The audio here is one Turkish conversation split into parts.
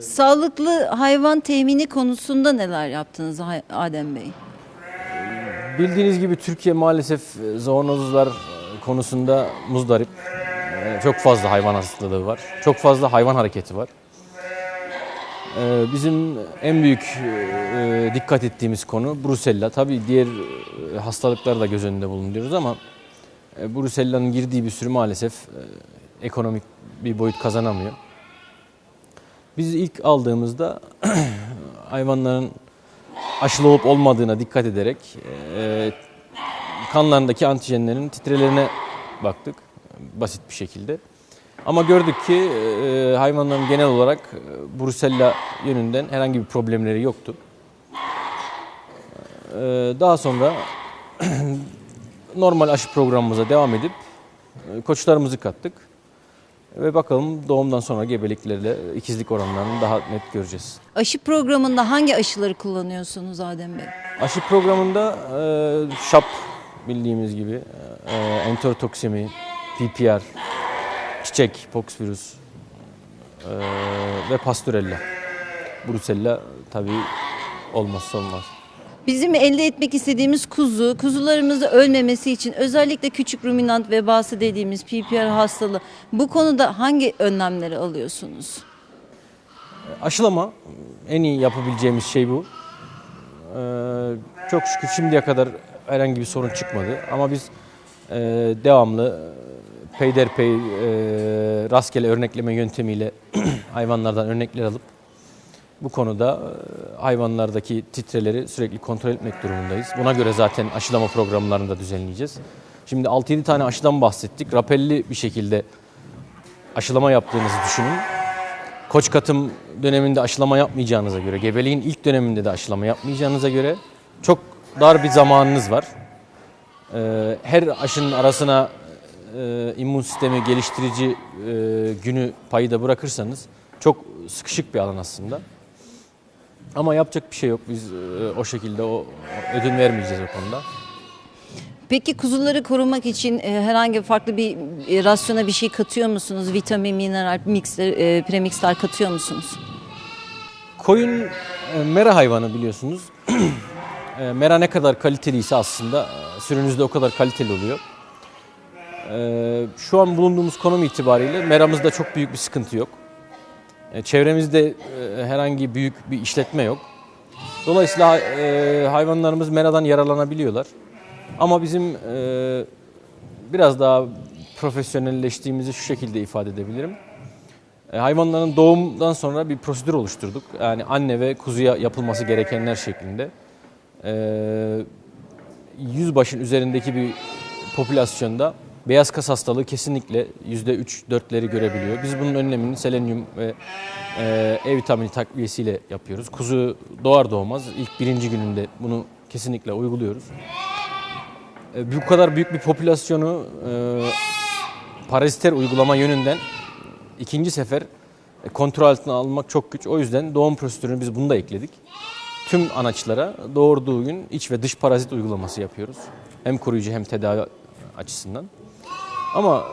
Sağlıklı hayvan temini konusunda neler yaptınız Adem Bey? Bildiğiniz gibi Türkiye maalesef e, zoonozlar e, konusunda muzdarip. E, Çok fazla hayvan hastalığı var. Çok fazla hayvan hareketi var. Bizim en büyük dikkat ettiğimiz konu Brusella. Tabii diğer hastalıkları da göz önünde bulunduruyoruz ama Brusella'nın girdiği bir sürü maalesef ekonomik bir boyut kazanamıyor. Biz ilk aldığımızda hayvanların aşılı olup olmadığına dikkat ederek e, kanlarındaki antijenlerin titrelerine baktık basit bir şekilde. Ama gördük ki e, hayvanların genel olarak e, Brusella yönünden herhangi bir problemleri yoktu. E, daha sonra normal aşı programımıza devam edip e, koçlarımızı kattık. Ve bakalım doğumdan sonra gebeliklerle ikizlik oranlarını daha net göreceğiz. Aşı programında hangi aşıları kullanıyorsunuz Adem Bey? Aşı programında e, şap bildiğimiz gibi e, enterotoksemi, PPR, çiçek, poxvirus e, ve pastorella. Brusella tabii olmazsa olmaz. Bizim elde etmek istediğimiz kuzu, kuzularımızın ölmemesi için özellikle küçük ruminant vebası dediğimiz PPR hastalığı bu konuda hangi önlemleri alıyorsunuz? Aşılama en iyi yapabileceğimiz şey bu. E, çok şükür şimdiye kadar herhangi bir sorun çıkmadı ama biz e, devamlı peyderpey e, rastgele örnekleme yöntemiyle hayvanlardan örnekler alıp bu konuda e, hayvanlardaki titreleri sürekli kontrol etmek durumundayız. Buna göre zaten aşılama programlarını da düzenleyeceğiz. Şimdi 6-7 tane aşıdan bahsettik. Rapelli bir şekilde aşılama yaptığınızı düşünün. Koç katım döneminde aşılama yapmayacağınıza göre, gebeliğin ilk döneminde de aşılama yapmayacağınıza göre çok dar bir zamanınız var. Ee, her aşının arasına e, immün sistemi geliştirici e, günü payı da bırakırsanız çok sıkışık bir alan aslında. Ama yapacak bir şey yok. Biz e, o şekilde o ödün vermeyeceğiz o konuda. Peki kuzuları korumak için e, herhangi farklı bir e, rasyona bir şey katıyor musunuz? Vitamin, mineral, mixler, e, premixler katıyor musunuz? Koyun e, mera hayvanı biliyorsunuz. E, mera ne kadar kaliteliyse aslında e, sürünüzde o kadar kaliteli oluyor. E, Şu an bulunduğumuz konum itibariyle meramızda çok büyük bir sıkıntı yok. E, Çevremizde e, herhangi büyük bir işletme yok. Dolayısıyla e, hayvanlarımız meradan yaralanabiliyorlar. Ama bizim biraz daha profesyonelleştiğimizi şu şekilde ifade edebilirim. Hayvanların doğumdan sonra bir prosedür oluşturduk. Yani anne ve kuzuya yapılması gerekenler şeklinde. Yüzbaşın üzerindeki bir popülasyonda beyaz kas hastalığı kesinlikle %3-4'leri görebiliyor. Biz bunun önlemini selenyum ve e, E vitamini takviyesiyle yapıyoruz. Kuzu doğar doğmaz ilk birinci gününde bunu kesinlikle uyguluyoruz. E, bu kadar büyük bir popülasyonu e, paraziter uygulama yönünden ikinci sefer e, kontrol altına almak çok güç. O yüzden doğum prosedürünü biz bunu da ekledik. Tüm anaçlara doğurduğu gün iç ve dış parazit uygulaması yapıyoruz. Hem koruyucu hem tedavi açısından. Ama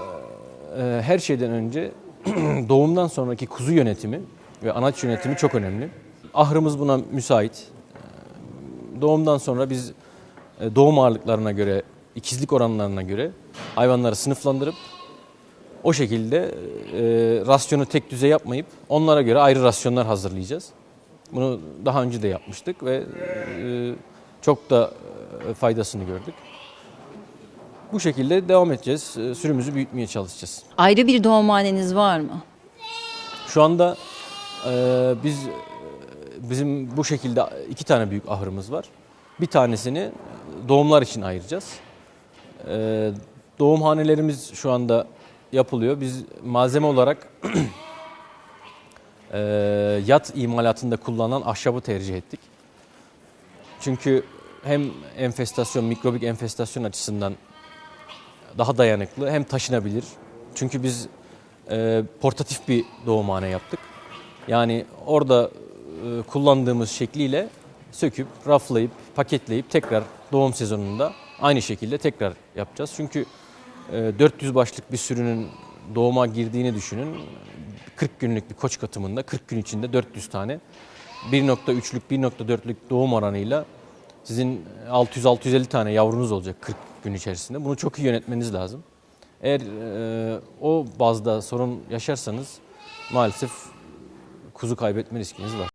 e, her şeyden önce doğumdan sonraki kuzu yönetimi ve anaç yönetimi çok önemli. Ahırımız buna müsait. E, Doğumdan sonra biz e, doğum ağırlıklarına göre, ikizlik oranlarına göre hayvanları sınıflandırıp o şekilde e, rasyonu tek düze yapmayıp onlara göre ayrı rasyonlar hazırlayacağız. Bunu daha önce de yapmıştık ve e, çok da e, faydasını gördük. Bu şekilde devam edeceğiz. E, Sürümüzü büyütmeye çalışacağız. Ayrı bir doğumhaneniz var mı? Şu anda e, biz e, bizim bu şekilde iki tane büyük ahırımız var. Bir tanesini doğumlar için ayıracağız. E, doğumhanelerimiz şu anda yapılıyor. Biz malzeme olarak e, yat imalatında kullanılan ahşabı tercih ettik. Çünkü hem enfestasyon, mikrobik enfestasyon açısından daha dayanıklı hem taşınabilir. Çünkü biz e, portatif bir doğumhane yaptık. Yani orada e, kullandığımız şekliyle söküp, raflayıp, paketleyip tekrar doğum sezonunda aynı şekilde tekrar yapacağız. Çünkü e, 400 başlık bir sürünün doğuma girdiğini düşünün. 40 günlük bir koç katımında 40 gün içinde 400 tane 1.3'lük 1.4'lük doğum oranıyla sizin 600-650 tane yavrunuz olacak 40 gün içerisinde. Bunu çok iyi yönetmeniz lazım. Eğer e, o bazda sorun yaşarsanız maalesef kuzu kaybetme riskiniz var.